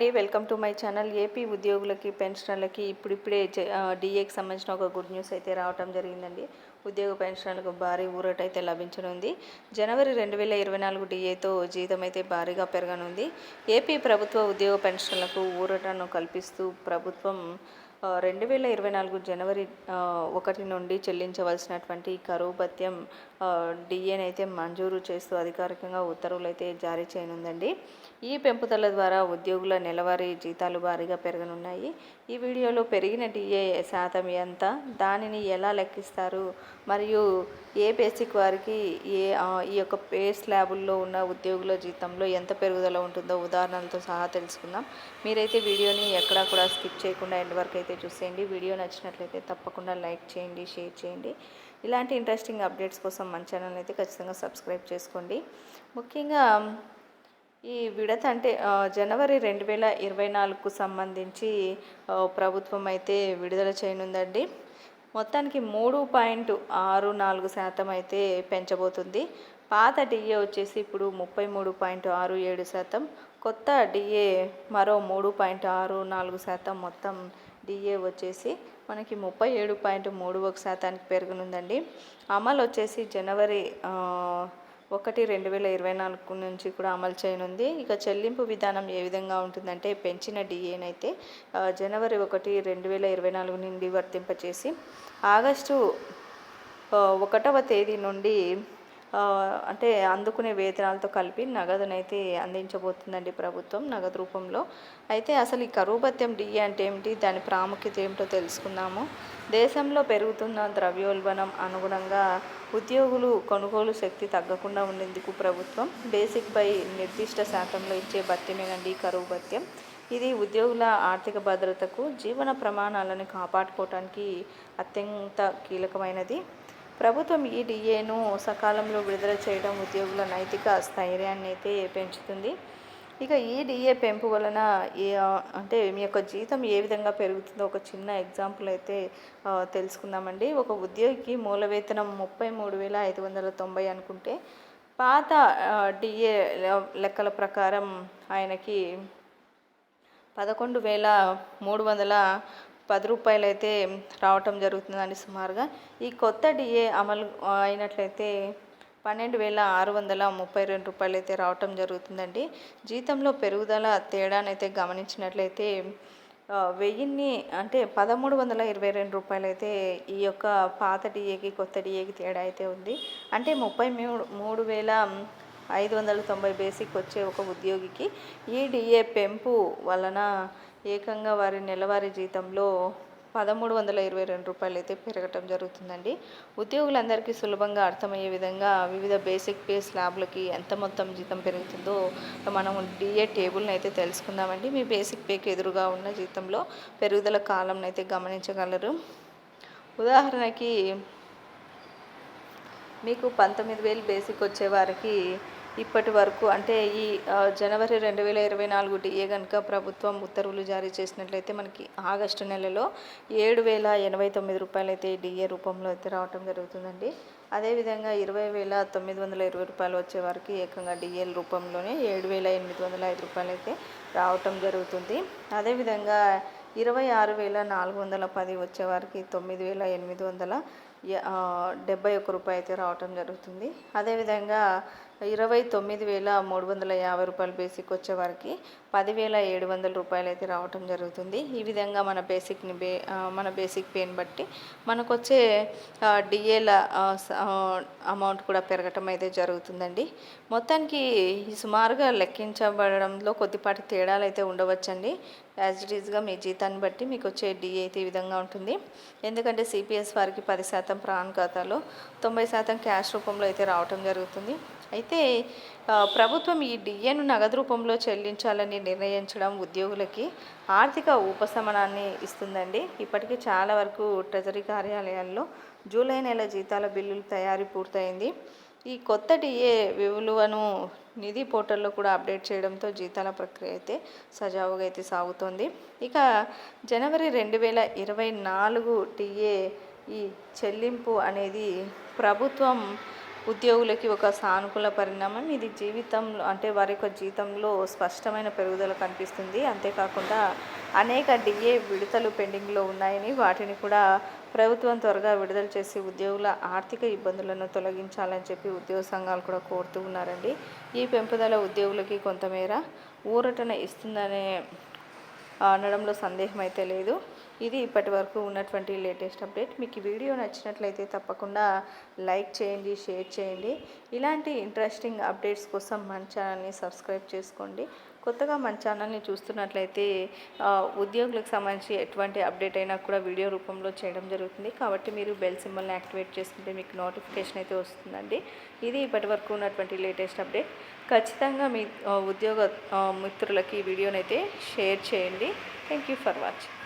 అండి. Welcome to my channel. AP ఉద్యోగులకి పెన్షనర్లకి ఇప్పుడిప్పుడే డిఏకి సంబంధించిన ఒక గుడ్ న్యూస్ అయితే రావటం జరిగిందండి. ఉద్యోగ పెన్షనర్లకు భారీ ఊరట అయితే లభించనుంది. జనవరి రెండు వేల ఇరవై నాలుగు డిఏతో జీతం అయితే భారీగా పెరగనుంది. ఏపీ ప్రభుత్వ ఉద్యోగ పెన్షన్లకు ఊరటను కల్పిస్తూ ప్రభుత్వం రెండు వేల ఇరవై నాలుగు జనవరి ఒకటి నుండి చెల్లించవలసినటువంటి కరువు భత్యం డిఏని అయితే మంజూరు చేస్తూ అధికారికంగా ఉత్తర్వులు అయితే జారీ చేయనుందండి. ఈ పెంపుదల ద్వారా ఉద్యోగుల నెలవారీ జీతాలు భారీగా పెరగనున్నాయి. ఈ వీడియోలో పెరిగిన డిఏ శాతం ఎంత దానిని ఎలా లెక్కిస్తారు మరియు ఏ బేసిక్ వారికి ఏ ఈ యొక్క పే స్లాబుల్లో ఉన్న ఉద్యోగుల జీతంలో ఎంత పెరుగుదల ఉంటుందో ఉదాహరణలతో సహా తెలుసుకుందాం. మీరైతే వీడియోని ఎక్కడా కూడా స్కిప్ చేయకుండా ఎండ్ వరకు అయితే చూసేయండి. వీడియో నచ్చినట్లయితే తప్పకుండా లైక్ చేయండి షేర్ చేయండి. ఇలాంటి ఇంట్రెస్టింగ్ అప్డేట్స్ కోసం మన ఛానల్ అయితే ఖచ్చితంగా సబ్స్క్రైబ్ చేసుకోండి. ముఖ్యంగా ఈ విడత అంటే జనవరి రెండు వేల ఇరవై నాలుగుకు సంబంధించి ప్రభుత్వం అయితే విడుదల చేయనుందండి. మొత్తానికి మూడు పాయింట్ ఆరు నాలుగు శాతం అయితే పెంచబోతుంది. పాత డిఏ వచ్చేసి ఇప్పుడు ముప్పై మూడు పాయింట్ ఆరు ఏడు శాతం. కొత్త డిఏ మరో మూడు పాయింట్ ఆరు నాలుగు శాతం మొత్తం డిఏ వచ్చేసి మనకి ముప్పై ఏడు పాయింట్ మూడు ఒక శాతానికి పెరగనుందండి. అమలు వచ్చేసి జనవరి ఒకటి రెండు వేల ఇరవై నాలుగు నుంచి కూడా అమలు చేయనుంది. ఇక చెల్లింపు విధానం ఏ విధంగా ఉంటుందంటే పెంచిన డిఏనైతే జనవరి ఒకటి రెండు వేల ఇరవై నాలుగు నుండి వర్తింపచేసి ఆగస్టు ఒకటవ తేదీ నుండి అంటే అందుకునే వేతనాలతో కలిపి నగదునైతే అందించబోతుందండి ప్రభుత్వం నగదు రూపంలో. అయితే అసలు ఈ కరువు భత్యం డిఏ అంటే ఏమిటి దాని ప్రాముఖ్యత ఏమిటో తెలుసుకుందాము. దేశంలో పెరుగుతున్న ద్రవ్యోల్బణం అనుగుణంగా ఉద్యోగులు కొనుగోలు శక్తి తగ్గకుండా ఉండేందుకు ప్రభుత్వం బేసిక్ పై నిర్దిష్ట శాతంలో ఇచ్చే భత్యమేనండి ఈ కరువు భత్యం ఇది ఉద్యోగుల ఆర్థిక భద్రతకు జీవన ప్రమాణాలను కాపాడుకోవటానికి అత్యంత కీలకమైనది. ప్రభుత్వం ఈ డిఏను సకాలంలో విడుదల చేయడం ఉద్యోగుల నైతిక స్థైర్యాన్ని అయితే పెంచుతుంది. ఇక ఈ డిఏ పెంపు వలన ఏ అంటే మీ యొక్క జీతం ఏ విధంగా పెరుగుతుందో ఒక చిన్న ఎగ్జాంపుల్ అయితే తెలుసుకుందామండి. ఒక ఉద్యోగికి మూల వేతనం ముప్పై మూడు వేల ఐదు వందల తొంభై అనుకుంటే పాత డిఏ లెక్కల ప్రకారం ఆయనకి పదకొండు వేల మూడు వందల పది రూపాయలు అయితే రావటం జరుగుతుందండి సుమారుగా. ఈ కొత్త డిఏ అమలు అయినట్లయితే పన్నెండు వేల ఆరు వందల ముప్పై రెండు రూపాయలు అయితే రావటం జరుగుతుందండి. జీతంలో పెరుగుదల తేడానైతే గమనించినట్లయితే వెయ్యిన్ని అంటే పదమూడు వందల ఇరవై రెండు రూపాయలు అయితే ఈ యొక్క పాత డిఏకి కొత్త డిఏకి తేడా అయితే ఉంది. అంటే ముప్పై మూడు మూడు వేల ఐదు వందల తొంభై బేసిక్ వచ్చే ఒక ఉద్యోగికి ఈ డిఏ పెంపు వలన ఏకంగా వారి నెలవారీ జీతంలో పదమూడు వందల ఇరవై రెండు రూపాయలు అయితే పెరగటం జరుగుతుందండి. ఉద్యోగులందరికీ సులభంగా అర్థమయ్యే విధంగా వివిధ బేసిక్ పే స్లాబ్లకి ఎంత మొత్తం జీతం పెరుగుతుందో మనం డిఏ టేబుల్ని అయితే తెలుసుకుందామండి. మీ బేసిక్ పేకి ఎదురుగా ఉన్న జీతంలో పెరుగుదల కాలంని అయితే గమనించగలరు. ఉదాహరణకి మీకు పంతొమ్మిది వేలు బేసిక్ వచ్చేవారికి ఇప్పటి వరకు అంటే ఈ జనవరి రెండు వేల ఇరవై నాలుగు డిఏ కనుక ప్రభుత్వం ఉత్తర్వులు జారీ చేసినట్లయితే మనకి ఆగస్టు నెలలో ఏడు వేల ఎనభై తొమ్మిది రూపాయలు అయితే డిఏ రూపంలో అయితే రావటం జరుగుతుందండి. అదేవిధంగా ఇరవై వేల తొమ్మిది వందల ఇరవై రూపాయలు వచ్చే వారికి ఏకంగా డిఎల్ రూపంలోనే ఏడు వేల ఎనిమిది వందల ఐదు రూపాయలు అయితే రావటం జరుగుతుంది. అదేవిధంగా ఇరవై ఆరు వేల నాలుగు వందల పది వచ్చే వారికి తొమ్మిది వేల ఎనిమిది వందల డెబ్బై ఒక్క రూపాయి అయితే రావటం జరుగుతుంది. అదేవిధంగా ఇరవై తొమ్మిది వేల మూడు వందల యాభై రూపాయలు బేసిక్ వచ్చేవారికి పదివేల ఏడు వందల రూపాయలు అయితే రావటం జరుగుతుంది. ఈ విధంగా మన బేసిక్ని బే మన బేసిక్ పేని బట్టి మనకు వచ్చే డిఏల అమౌంట్ కూడా పెరగటం అయితే జరుగుతుందండి. మొత్తానికి సుమారుగా లెక్కించబడంలో కొద్దిపాటి తేడాలు అయితే ఉండవచ్చండి. యాజ్ ఇట్ ఈజ్గా మీ జీతాన్ని బట్టి మీకు వచ్చే డిఏ అయితే ఈ విధంగా ఉంటుంది. ఎందుకంటే సిపిఎస్ వారికి పది శాతం ప్రాణ్ ఖాతాలో తొంభై శాతం క్యాష్ రూపంలో అయితే రావటం జరుగుతుంది. అయితే ప్రభుత్వం ఈ డిఏను నగదు రూపంలో చెల్లించాలని నిర్ణయించడం ఉద్యోగులకి ఆర్థిక ఉపశమనాన్ని ఇస్తుందండి. ఇప్పటికీ చాలా వరకు ట్రెజరీ కార్యాలయాల్లో జూలై నెల జీతాల బిల్లులు తయారీ పూర్తయింది. ఈ కొత్త డిఏ విలువను నిధి పోర్టల్లో కూడా అప్డేట్ చేయడంతో జీతాల ప్రక్రియ అయితే సజావుగా అయితే సాగుతోంది. ఇక జనవరి రెండు వేల ఇరవై నాలుగు డిఏ ఈ చెల్లింపు అనేది ప్రభుత్వం ఉద్యోగులకి ఒక సానుకూల పరిణామం. ఇది జీవితంలో అంటే వారి యొక్క జీతంలో స్పష్టమైన పెరుగుదల కనిపిస్తుంది. అంతేకాకుండా అనేక డిఏ విడతలు పెండింగ్లో ఉన్నాయని వాటిని కూడా ప్రభుత్వం త్వరగా విడుదల చేసి ఉద్యోగుల ఆర్థిక ఇబ్బందులను తొలగించాలని చెప్పి ఉద్యోగ సంఘాలు కూడా కోరుతూ ఉన్నారండి. ఈ పెంపుదల ఉద్యోగులకి కొంతమేర ఊరటన ఇస్తుందనే అనడంలో సందేహం అయితే లేదు. ఇది ఇప్పటి వరకు ఉన్నటువంటి లేటెస్ట్ అప్డేట్. మీకు ఈ వీడియో నచ్చినట్లయితే తప్పకుండా లైక్ చేయండి షేర్ చేయండి. ఇలాంటి ఇంట్రెస్టింగ్ అప్డేట్స్ కోసం మన ఛానల్ని సబ్స్క్రైబ్ చేసుకోండి. కొత్తగా మన ఛానల్ని చూస్తున్నట్లయితే ఉద్యోగులకు సంబంధించి ఎటువంటి అప్డేట్ అయినా కూడా వీడియో రూపంలో చేయడం జరుగుతుంది. కాబట్టి మీరు బెల్ సింబల్ని యాక్టివేట్ చేసుకుంటే మీకు నోటిఫికేషన్ అయితే వస్తుందండి. ఇది ఇప్పటి వరకు ఉన్నటువంటి లేటెస్ట్ అప్డేట్. ఖచ్చితంగా మీ ఉద్యోగ మిత్రులకి ఈ వీడియోనైతే షేర్ చేయండి. Thank you for watching.